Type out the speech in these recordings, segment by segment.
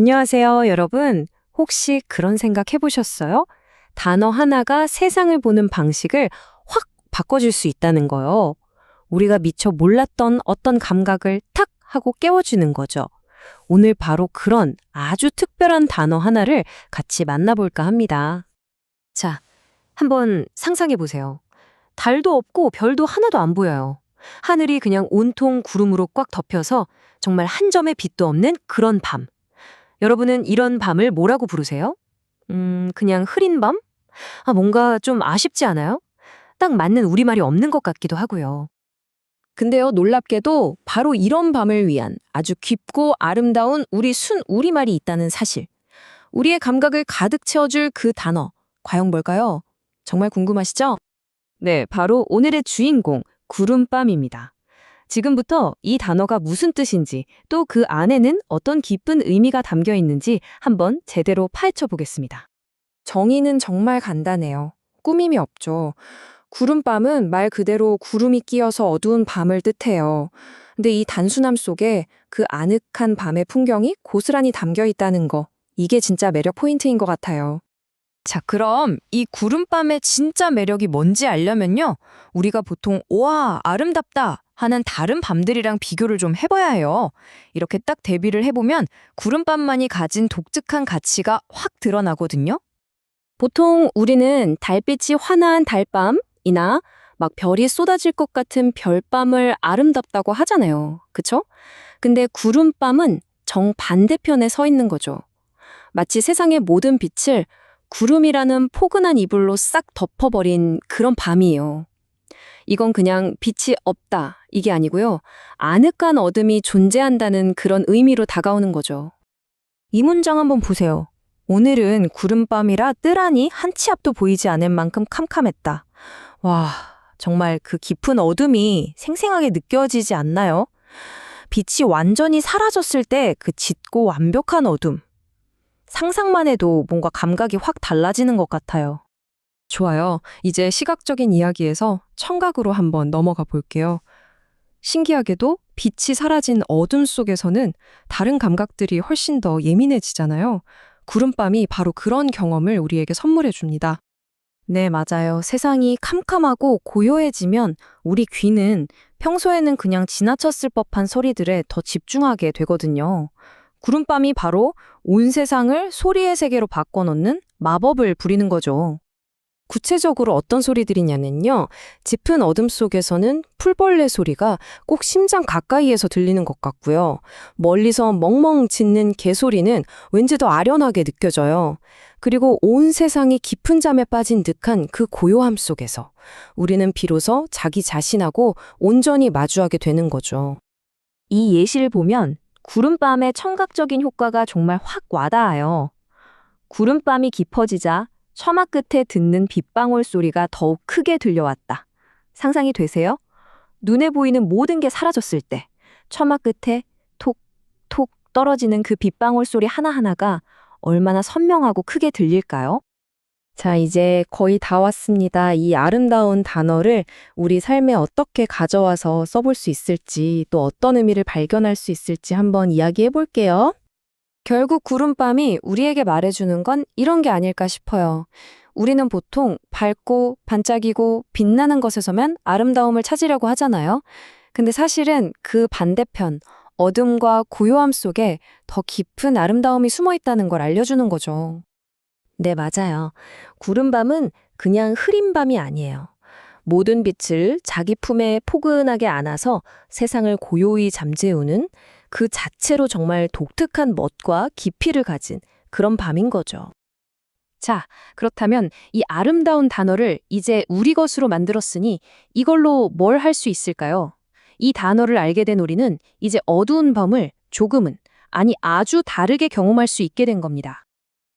안녕하세요, 여러분. 혹시 그런 생각 해보셨어요? 단어 하나가 세상을 보는 방식을 확 바꿔줄 수 있다는 거요. 우리가 미처 몰랐던 어떤 감각을 탁 하고 깨워주는 거죠. 오늘 바로 그런 아주 특별한 단어 하나를 같이 만나볼까 합니다. 자, 한번 상상해 보세요. 달도 없고 별도 하나도 안 보여요. 하늘이 그냥 온통 구름으로 꽉 덮여서 정말 한 점의 빛도 없는 그런 밤. 여러분은 이런 밤을 뭐라고 부르세요? 음, 그냥 흐린 밤? 아, 뭔가 좀 아쉽지 않아요? 딱 맞는 우리말이 없는 것 같기도 하고요. 근데요, 놀랍게도 바로 이런 밤을 위한 아주 깊고 아름다운 우리 순 우리말이 있다는 사실. 우리의 감각을 가득 채워줄 그 단어. 과연 뭘까요? 정말 궁금하시죠? 네, 바로 오늘의 주인공, 구름밤입니다. 지금부터 이 단어가 무슨 뜻인지 또 그 안에는 어떤 깊은 의미가 담겨 있는지 한번 제대로 파헤쳐 보겠습니다. 정의는 정말 간단해요. 꾸밈이 없죠. 구름밤은 말 그대로 구름이 끼어서 어두운 밤을 뜻해요. 근데 이 단순함 속에 그 아늑한 밤의 풍경이 고스란히 담겨 있다는 거. 이게 진짜 매력 포인트인 것 같아요. 자, 그럼 이 구름밤의 진짜 매력이 뭔지 알려면요. 우리가 보통 우와, 아름답다 하는 다른 밤들이랑 비교를 좀 해봐야 해요. 이렇게 딱 대비를 해보면 구름밤만이 가진 독특한 가치가 확 드러나거든요. 보통 우리는 달빛이 환한 달밤이나 막 별이 쏟아질 것 같은 별밤을 아름답다고 하잖아요. 그쵸? 근데 구름밤은 정반대편에 서 있는 거죠. 마치 세상의 모든 빛을 구름이라는 포근한 이불로 싹 덮어버린 그런 밤이에요. 이건 그냥 빛이 없다, 이게 아니고요. 아늑한 어둠이 존재한다는 그런 의미로 다가오는 거죠. 이 문장 한번 보세요. 오늘은 구름밤이라 뜰하니 한 치 앞도 보이지 않을 만큼 캄캄했다. 와, 정말 그 깊은 어둠이 생생하게 느껴지지 않나요? 빛이 완전히 사라졌을 때 그 짙고 완벽한 어둠. 상상만 해도 뭔가 감각이 확 달라지는 것 같아요. 좋아요. 이제 시각적인 이야기에서 청각으로 한번 넘어가 볼게요. 신기하게도 빛이 사라진 어둠 속에서는 다른 감각들이 훨씬 더 예민해지잖아요. 구름밤이 바로 그런 경험을 우리에게 선물해 줍니다. 네, 맞아요. 세상이 캄캄하고 고요해지면 우리 귀는 평소에는 그냥 지나쳤을 법한 소리들에 더 집중하게 되거든요. 구름밤이 바로 온 세상을 소리의 세계로 바꿔놓는 마법을 부리는 거죠. 구체적으로 어떤 소리들이냐면요. 짙은 어둠 속에서는 풀벌레 소리가 꼭 심장 가까이에서 들리는 것 같고요. 멀리서 멍멍 짖는 개소리는 왠지 더 아련하게 느껴져요. 그리고 온 세상이 깊은 잠에 빠진 듯한 그 고요함 속에서 우리는 비로소 자기 자신하고 온전히 마주하게 되는 거죠. 이 예시를 보면 구름밤의 청각적인 효과가 정말 확 와닿아요. 구름밤이 깊어지자 처마 끝에 듣는 빗방울 소리가 더욱 크게 들려왔다. 상상이 되세요? 눈에 보이는 모든 게 사라졌을 때 처마 끝에 톡톡 떨어지는 그 빗방울 소리 하나하나가 얼마나 선명하고 크게 들릴까요? 자, 이제 거의 다 왔습니다. 이 아름다운 단어를 우리 삶에 어떻게 가져와서 써볼 수 있을지, 또 어떤 의미를 발견할 수 있을지 한번 이야기해 볼게요. 결국 구름밤이 우리에게 말해주는 건 이런 게 아닐까 싶어요. 우리는 보통 밝고 반짝이고 빛나는 것에서만 아름다움을 찾으려고 하잖아요. 근데 사실은 그 반대편, 어둠과 고요함 속에 더 깊은 아름다움이 숨어 있다는 걸 알려주는 거죠. 네, 맞아요. 구름 밤은 그냥 흐린 밤이 아니에요. 모든 빛을 자기 품에 포근하게 안아서 세상을 고요히 잠재우는 그 자체로 정말 독특한 멋과 깊이를 가진 그런 밤인 거죠. 자, 그렇다면 이 아름다운 단어를 이제 우리 것으로 만들었으니 이걸로 뭘 할 수 있을까요? 이 단어를 알게 된 우리는 이제 어두운 밤을 조금은, 아니 아주 다르게 경험할 수 있게 된 겁니다.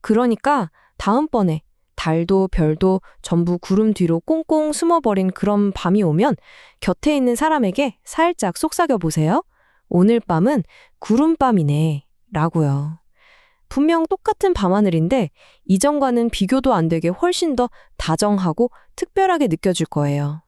그러니까 다음번에 달도 별도 전부 구름 뒤로 꽁꽁 숨어버린 그런 밤이 오면 곁에 있는 사람에게 살짝 속삭여 보세요. 오늘 밤은 구름밤이네. 라고요. 분명 똑같은 밤하늘인데 이전과는 비교도 안 되게 훨씬 더 다정하고 특별하게 느껴질 거예요.